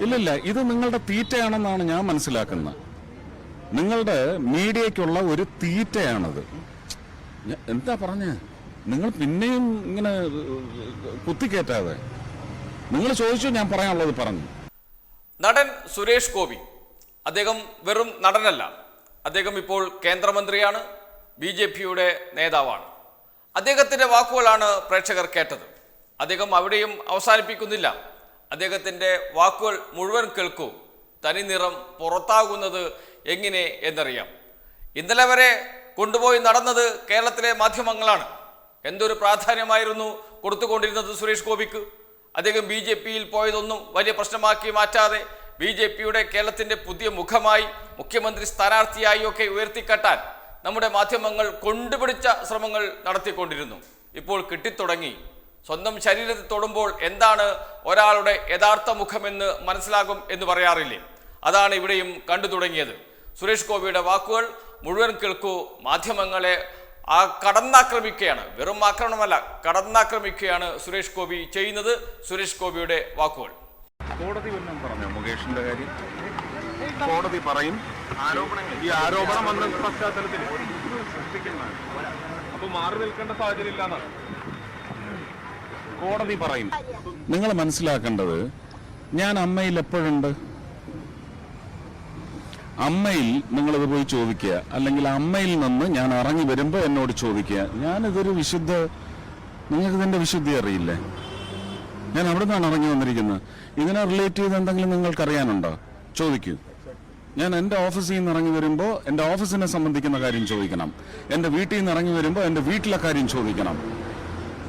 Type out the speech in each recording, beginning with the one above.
ഇല്ലില്ല ഇത് നിങ്ങളുടെ തീറ്റയാണെന്നാണ് ഞാൻ മനസ്സിലാക്കുന്നത്. നിങ്ങളുടെ മീഡിയയ്ക്കുള്ള ഒരു തീറ്റയാണത്. എന്താ പറഞ്ഞ? നിങ്ങൾ പിന്നെയും ഇങ്ങനെ കുത്തിക്കേറ്റാതെ. നിങ്ങൾ ചോദിച്ചു ഞാൻ പറയാനുള്ളത് പറഞ്ഞു. നടൻ സുരേഷ് ഗോപി. അദ്ദേഹം വെറും നടനല്ല. അദ്ദേഹം ഇപ്പോൾ കേന്ദ്രമന്ത്രിയാണ് ബി ജെ പിയുടെ നേതാവാണ്. അദ്ദേഹത്തിന്റെ വാക്കുകളാണ് പ്രേക്ഷകർ കേട്ടത്. അദ്ദേഹം അവിടെയും അവസാനിപ്പിക്കുന്നില്ല. അദ്ദേഹത്തിന്റെ വാക്കുകൾ മുഴുവൻ കേൾക്കൂ. തനി നിറം പുറത്താകുന്നത് എങ്ങനെ എന്നറിയാം. ഇന്നലെ വരെ കൊണ്ടുപോയി നടന്നത് കേരളത്തിലെ മാധ്യമങ്ങളാണ്. എന്തൊരു പ്രാധാന്യമായിരുന്നു കൊടുത്തുകൊണ്ടിരുന്നത് സുരേഷ് ഗോപിക്ക്? അദ്ദേഹം ബി ജെ പിയിൽ പോയതൊന്നും വലിയ പ്രശ്നമാക്കി മാറ്റാതെ ബി ജെ പിയുടെ കേരളത്തിന്റെ പുതിയ മുഖമായി മുഖ്യമന്ത്രി സ്ഥാനാർത്ഥിയായി ഒക്കെ ഉയർത്തിക്കെട്ടാൻ നമ്മുടെ മാധ്യമങ്ങൾ കൊണ്ടുപിടിച്ച ശ്രമങ്ങൾ നടത്തിക്കൊണ്ടിരുന്നു. ഇപ്പോൾ കിട്ടിത്തുടങ്ങി. സ്വന്തം ശരീരത്തിൽ തൊടുമ്പോൾ എന്താണ് ഒരാളുടെ യഥാർത്ഥ മുഖമെന്ന് മനസ്സിലാകും എന്ന് പറയാറില്ലേ? അതാണ് ഇവിടെയും കണ്ടു തുടങ്ങിയത്. സുരേഷ് ഗോപിയുടെ വാക്കുകൾ മുഴുവൻ കേൾക്കൂ. മാധ്യമങ്ങളെ ആ കടന്നാക്രമിക്കുകയാണ്. വെറും ആക്രമണമല്ല കടന്നാക്രമിക്കുകയാണ് സുരേഷ് ഗോപി ചെയ്യുന്നത്. സുരേഷ് ഗോപിയുടെ വാക്കുകൾ. കോടതി പറഞ്ഞോ മുകേഷിന്റെ കാര്യം? കോടതി പറയും. ഈ ആരോപണം വന്ന പശ്ചാത്തലത്തിൽ. അപ്പൊ മാറി നിൽക്കേണ്ട സാഹചര്യം ഇല്ലാന്നാണ്. കോടതി പറയും നിങ്ങൾ മനസ്സിലാക്കേണ്ടത് ഞാൻ അമ്മയിൽ എപ്പോഴുണ്ട്? അമ്മയിൽ നിങ്ങളിത് പോയി ചോദിക്കുക. അല്ലെങ്കിൽ അമ്മയിൽ നിന്ന് ഞാൻ ഇറങ്ങി വരുമ്പോൾ എന്നോട് ചോദിക്കുക. ഞാനിതൊരു വിശുദ്ധ നിങ്ങൾക്ക് ഇതിന്റെ വിശുദ്ധി അറിയില്ലേ? ഞാൻ അവിടെ നിന്നാണ് ഇറങ്ങി വന്നിരിക്കുന്നത്. ഇതിനെ റിലേറ്റ് ചെയ്ത് എന്തെങ്കിലും നിങ്ങൾക്ക് അറിയാനുണ്ടോ ചോദിക്കൂ. ഞാൻ എന്റെ ഓഫീസിൽ നിന്ന് ഇറങ്ങി വരുമ്പോൾ എന്റെ ഓഫീസിനെ സംബന്ധിക്കുന്ന കാര്യം ചോദിക്കണം. എന്റെ വീട്ടിൽ നിന്ന് ഇറങ്ങി വരുമ്പോൾ എന്റെ വീട്ടിലെ കാര്യം ചോദിക്കണം.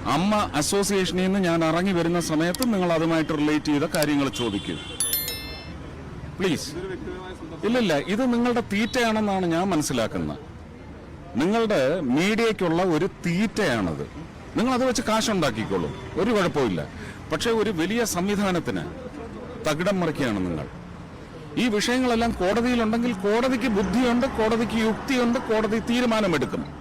അമ്മ അസോസിയേഷനിൽ നിന്ന് ഞാൻ ഇറങ്ങി വരുന്ന സമയത്ത് നിങ്ങൾ അതുമായിട്ട് റിലേറ്റ് ചെയ്ത കാര്യങ്ങൾ ചോദിക്കൂ. പ്ലീസ് ഇല്ലില്ല ഇത് നിങ്ങളുടെ തീറ്റയാണെന്നാണ് ഞാൻ മനസ്സിലാക്കുന്നത്. നിങ്ങളുടെ മീഡിയയ്ക്കുള്ള ഒരു തീറ്റയാണത്. നിങ്ങൾ അത് വെച്ച് കാശുണ്ടാക്കിക്കോളൂ. ഒരു കുഴപ്പമില്ല പക്ഷേ ഒരു വലിയ സംവിധാനത്തിന് തകിടം മറിക്കുകയാണ് നിങ്ങൾ. ഈ വിഷയങ്ങളെല്ലാം കോടതിയിലുണ്ടെങ്കിൽ കോടതിക്ക് ബുദ്ധിയുണ്ട് കോടതിക്ക് യുക്തിയുണ്ട് കോടതി തീരുമാനമെടുക്കും.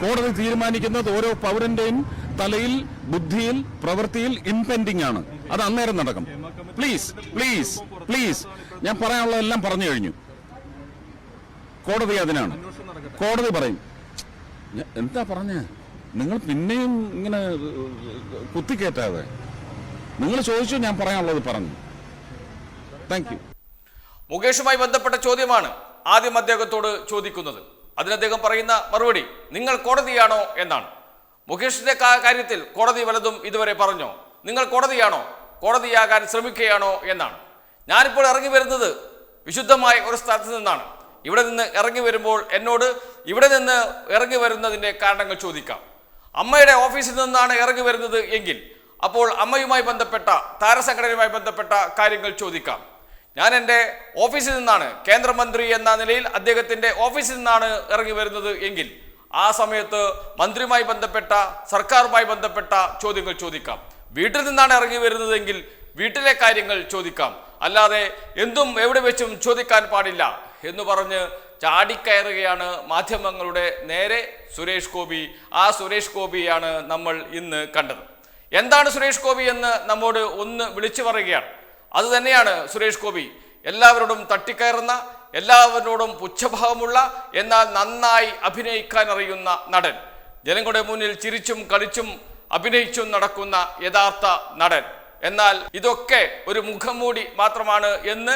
കോടതി തീരുമാനിക്കുന്നത് ഓരോ പൗരന്റെയും തലയിൽ ബുദ്ധിയിൽ പ്രവൃത്തിയിൽ ഇൻപെൻഡിംഗ് ആണ്. അത് അന്നേരം നടക്കും. പ്ലീസ് പ്ലീസ് പ്ലീസ് ഞാൻ പറയാനുള്ളതെല്ലാം പറഞ്ഞു കഴിഞ്ഞു. കോടതി അതിനാണ്. കോടതി പറയും. എന്താ പറഞ്ഞ? നിങ്ങൾ പിന്നെയും ഇങ്ങനെ കുത്തിക്കേറ്റാതെ. നിങ്ങൾ ചോദിച്ചു ഞാൻ പറയാനുള്ളത് പറഞ്ഞു. താങ്ക് യു മുകേഷുമായി ബന്ധപ്പെട്ട ചോദ്യമാണ് ആദ്യം അദ്ദേഹത്തോട് ചോദിക്കുന്നത്. അതിന് അദ്ദേഹം പറയുന്ന മറുപടി നിങ്ങൾ കോടതിയാണോ? എന്നാണ്. മുകേഷിന്റെ കാര്യത്തിൽ കോടതി വലതും ഇതുവരെ പറഞ്ഞോ? നിങ്ങൾ കോടതിയാണോ? കോടതിയാകാൻ ശ്രമിക്കുകയാണോ? എന്നാണ്. ഞാനിപ്പോൾ ഇറങ്ങി വരുന്നത് വിശുദ്ധമായ ഒരു സ്ഥലത്ത് നിന്നാണ്. ഇവിടെ നിന്ന് ഇറങ്ങി വരുമ്പോൾ എന്നോട് ഇവിടെ നിന്ന് ഇറങ്ങി വരുന്നതിന്റെ കാരണങ്ങൾ ചോദിക്കാം. അമ്മയുടെ ഓഫീസിൽ നിന്നാണ് ഇറങ്ങി വരുന്നത് എങ്കിൽ അപ്പോൾ അമ്മയുമായി ബന്ധപ്പെട്ട താരസംഘടനയുമായി ബന്ധപ്പെട്ട കാര്യങ്ങൾ ചോദിക്കാം. ഞാൻ എന്റെ ഓഫീസിൽ നിന്നാണ് കേന്ദ്രമന്ത്രി എന്ന നിലയിൽ അദ്ദേഹത്തിന്റെ ഓഫീസിൽ നിന്നാണ് ഇറങ്ങി വരുന്നത് എങ്കിൽ ആ സമയത്ത് മന്ത്രിയുമായി ബന്ധപ്പെട്ട സർക്കാരുമായി ബന്ധപ്പെട്ട ചോദ്യങ്ങൾ ചോദിക്കാം. വീട്ടിൽ നിന്നാണ് ഇറങ്ങി വരുന്നതെങ്കിൽ വീട്ടിലെ കാര്യങ്ങൾ ചോദിക്കാം. അല്ലാതെ എന്തും എവിടെ വെച്ചും ചോദിക്കാൻ പാടില്ല എന്ന് പറഞ്ഞ് ചാടിക്കയറുകയാണ് മാധ്യമങ്ങളുടെ നേരെ സുരേഷ് ഗോപി. ആ സുരേഷ് ഗോപിയാണ് നമ്മൾ ഇന്ന് കണ്ടത്. എന്താണ് സുരേഷ് ഗോപി എന്ന് നമ്മോട് ഒന്ന് വിളിച്ചു പറയുകയാണ്. അത് തന്നെയാണ് സുരേഷ് ഗോപി. എല്ലാവരോടും തട്ടിക്കയറുന്ന എല്ലാവരോടും പുച്ഛഭാവമുള്ള എന്നാൽ നന്നായി അഭിനയിക്കാൻ അറിയുന്ന നടൻ. ജനങ്ങളുടെ മുന്നിൽ ചിരിച്ചും കളിച്ചും അഭിനയിച്ചും നടക്കുന്ന യഥാർത്ഥ നടൻ. എന്നാൽ ഇതൊക്കെ ഒരു മുഖംമൂടി മാത്രമാണ് എന്ന്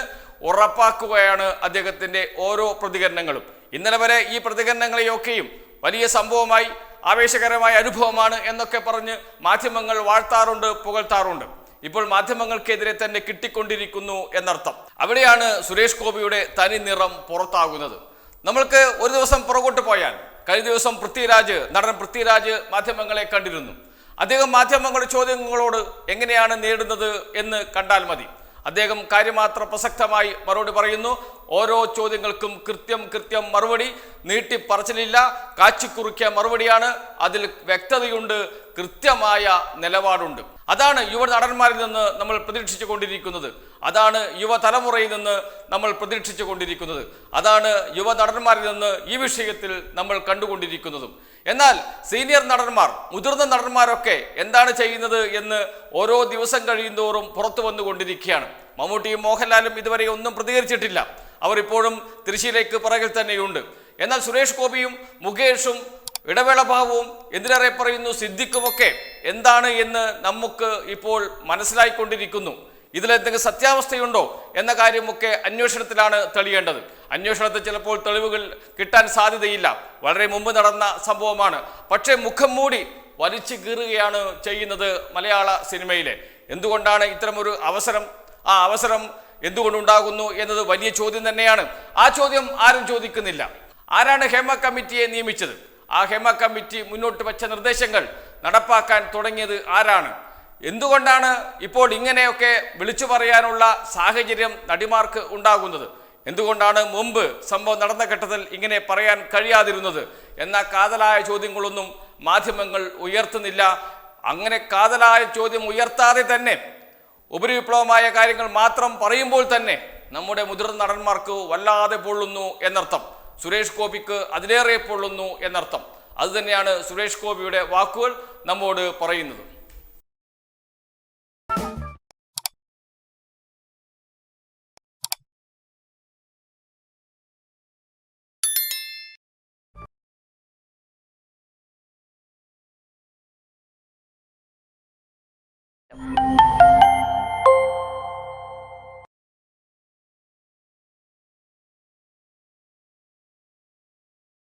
ഉറപ്പാക്കുകയാണ് അദ്ദേഹത്തിന്റെ ഓരോ പ്രതികരണങ്ങളും. ഇന്നലെ വരെ ഈ പ്രതികരണങ്ങളെയൊക്കെയും വലിയ സംഭവമായി ആവേശകരമായ അനുഭവമാണ് എന്നൊക്കെ പറഞ്ഞ് മാധ്യമങ്ങൾ വാഴ്ത്താറുണ്ട് പുകഴ്ത്താറുണ്ട്. ഇപ്പോൾ മാധ്യമങ്ങൾക്കെതിരെ തന്നെ കിട്ടിക്കൊണ്ടിരിക്കുന്നു എന്നർത്ഥം. അവിടെയാണ് സുരേഷ് ഗോപിയുടെ തനി നിറം പുറത്താകുന്നത്. നമ്മൾക്ക് ഒരു ദിവസം പുറകോട്ട് പോയാൽ കഴിഞ്ഞ ദിവസം പൃഥ്വിരാജ് നടൻ പൃഥ്വിരാജ് മാധ്യമങ്ങളെ കണ്ടിരുന്നു. അദ്ദേഹം മാധ്യമങ്ങളുടെ ചോദ്യങ്ങളോട് എങ്ങനെയാണ് നേടുന്നത് എന്ന് കണ്ടാൽ മതി. അദ്ദേഹം കാര്യമാത്ര പ്രസക്തമായി മറുപടി പറയുന്നു. ഓരോ ചോദ്യങ്ങൾക്കും കൃത്യം കൃത്യം മറുപടി നീട്ടിപ്പറച്ചിലില്ല കാച്ചിക്കുറുക്കിയ മറുപടിയാണ്. അതിൽ വ്യക്തതയുണ്ട് കൃത്യമായ നിലപാടുണ്ട്. അതാണ് യുവ നടന്മാരിൽ നിന്ന് നമ്മൾ പ്രതീക്ഷിച്ചു കൊണ്ടിരിക്കുന്നത്. അതാണ് യുവതലമുറയിൽ നിന്ന് നമ്മൾ പ്രതീക്ഷിച്ചു കൊണ്ടിരിക്കുന്നത്. അതാണ് യുവ നടന്മാരിൽ നിന്ന് ഈ വിഷയത്തിൽ നമ്മൾ കണ്ടുകൊണ്ടിരിക്കുന്നതും. എന്നാൽ സീനിയർ നടന്മാർ മുതിർന്ന നടന്മാരൊക്കെ എന്താണ് ചെയ്യുന്നത് എന്ന് ഓരോ ദിവസം കഴിയുന്തോറും പുറത്തു വന്നുകൊണ്ടിരിക്കുകയാണ്. മമ്മൂട്ടിയും മോഹൻലാലും ഇതുവരെ ഒന്നും പ്രതികരിച്ചിട്ടില്ല. അവർ ഇപ്പോഴും തിരുച്ചിയിലേക്ക് പിറകിൽ തന്നെയുണ്ട്. എന്നാൽ സുരേഷ് ഗോപിയും മുകേഷും ഇടവേളഭാവവും എന്തിനേറെ പറയുന്നു? സിദ്ദിഖുമൊക്കെ എന്താണ് എന്ന് നമുക്ക് ഇപ്പോൾ മനസ്സിലായിക്കൊണ്ടിരിക്കുന്നു. ഇതിലെന്തെങ്കിലും സത്യാവസ്ഥയുണ്ടോ എന്ന കാര്യമൊക്കെ അന്വേഷണത്തിലാണ് തെളിയേണ്ടത്. അന്വേഷണത്തിൽ ചിലപ്പോൾ തെളിവുകൾ കിട്ടാൻ സാധ്യതയില്ല. വളരെ മുമ്പ് നടന്ന സംഭവമാണ്. പക്ഷേ മുഖം മൂടി വലിച്ചു കീറുകയാണ് ചെയ്യുന്നത് മലയാള സിനിമയിലെ. എന്തുകൊണ്ടാണ് ഇത്തരമൊരു അവസരം? ആ അവസരം എന്തുകൊണ്ടുണ്ടാകുന്നു എന്നത് വലിയ ചോദ്യം തന്നെയാണ്. ആ ചോദ്യം ആരും ചോദിക്കുന്നില്ല. ആരാണ് ഹേമ കമ്മിറ്റിയെ നിയമിച്ചത്? ആ ഹേമ കമ്മിറ്റി മുന്നോട്ട് വച്ച നിർദ്ദേശങ്ങൾ നടപ്പാക്കാൻ തുടങ്ങിയത് ആരാണ്? എന്തുകൊണ്ടാണ് ഇപ്പോൾ ഇങ്ങനെയൊക്കെ വിളിച്ചു പറയാനുള്ള സാഹചര്യം നടിമാർക്ക് ഉണ്ടാകുന്നത്? എന്തുകൊണ്ടാണ് മുമ്പ് സംഭവം നടന്ന ഘട്ടത്തിൽ ഇങ്ങനെ പറയാൻ കഴിയാതിരുന്നത്? എന്ന കാതലായ ചോദ്യങ്ങളൊന്നും മാധ്യമങ്ങൾ ഉയർത്തുന്നില്ല. അങ്ങനെ കാതലായ ചോദ്യം ഉയർത്താതെ തന്നെ ഉപരിവിപ്ലവമായ കാര്യങ്ങൾ മാത്രം പറയുമ്പോൾ തന്നെ നമ്മുടെ മുതിർന്ന നടന്മാർക്ക് വല്ലാതെ പൊള്ളുന്നു എന്നർത്ഥം. സുരേഷ് ഗോപിക്ക് അതിലേറെ പൊള്ളുന്നു എന്നർത്ഥം. അതുതന്നെയാണ് സുരേഷ് ഗോപിയുടെ വാക്കുകൾ നമ്മോട് പറയുന്നത്. you.